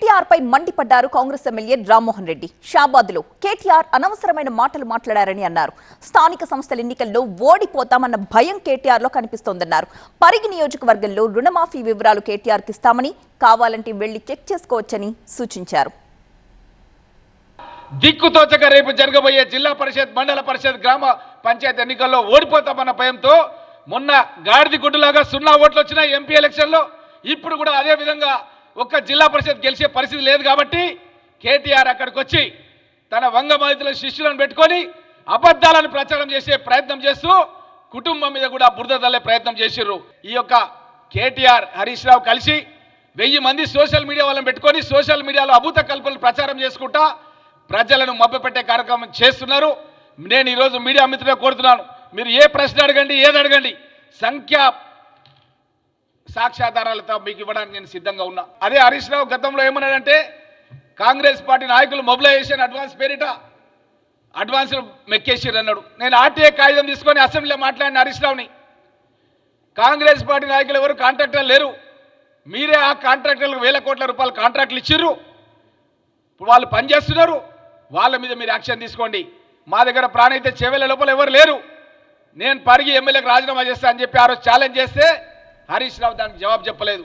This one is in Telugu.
కేటీఆర్ పై మండిపడ్డారు కాంగ్రెస్ ఎమ్మెల్యే రామ్మోహన్ రెడ్డి. షాబాద్లో కేటీఆర్ అనవసరమైన మాటలు మాట్లాడారని అన్నారు. స్థానిక సంస్థల ఎన్నికల్లో ఓడిపోతామన్న భయం కేటీఆర్లో కనిపిస్తోందన్నారు. పరిగి నియోజకవర్గంలో రుణమాఫీ వివరాలు కేటీఆర్ ఇస్తామని కావాలంటే వెళ్ళి చెక్ చేసుకోవచ్చని సూచించారు. దిక్కుతోచక రేపు జరగబోయే జిల్లా పరిషత్ మండల పరిషత్ గ్రామ పంచాయతీ ఎన్నికల్లో ఓడిపోతామన్న భయంతో మొన్న గాడిది గుడ్డులాగా సున్నా ఓట్లు వచ్చిన ఎంపీ ఎలక్షన్లో. ఇప్పుడు కూడా అదే విధంగా ఒక్క జిల్లా పరిషత్ గెలిచే పరిస్థితి లేదు కాబట్టి కేటీఆర్ అక్కడికి వచ్చి తన వంగమాదితుల శిష్యులను పెట్టుకొని అబద్ధాలను ప్రచారం చేసే ప్రయత్నం చేస్తూ కుటుంబం మీద కూడా బురద తల్లే ప్రయత్నం చేసిర్రు. ఈ యొక్క కేటీఆర్ హరీష్ రావు కలిసి వెయ్యి మంది సోషల్ మీడియా వాళ్ళని పెట్టుకొని సోషల్ మీడియాలో అభూత కల్పనలు ప్రచారం చేసుకుంటా ప్రజలను మభ్యపెట్టే కార్యక్రమం చేస్తున్నారు. నేను ఈరోజు మీడియా మిత్రులే కోరుతున్నాను. మీరు ఏ ప్రశ్న అడగండి ఏది అడగండి సంఖ్య సాక్ష్యాధారాలతో మీకు ఇవ్వడానికి నేను సిద్ధంగా ఉన్నా. అదే హరీష్ రావు గతంలో ఏమన్నాడంటే కాంగ్రెస్ పార్టీ నాయకులు మొబిలైజేషన్ అడ్వాన్స్ పేరిట అడ్వాన్స్ మెక్కేసిర్ అన్నాడు నేను ఆర్టీఏ కాగితం తీసుకొని అసెంబ్లీలో మాట్లాడిన హరీష్ రావుని. కాంగ్రెస్ పార్టీ నాయకులు ఎవరు కాంట్రాక్టర్ లేరు. మీరే ఆ కాంట్రాక్టర్లకు వేల కోట్ల రూపాయల కాంట్రాక్ట్లు ఇచ్చిర్రు. వాళ్ళు పనిచేస్తున్నారు వాళ్ళ మీద మీరు యాక్షన్ తీసుకోండి. మా దగ్గర ప్రాణైతే చెవెల లోపల ఎవరు లేరు. నేను పరిగి ఎమ్మెల్యేకి రాజీనామా చేస్తా అని చెప్పి ఆ రోజు ఛాలెంజ్ చేస్తే హరీష్ రావు దానికి జవాబు చెప్పలేదు.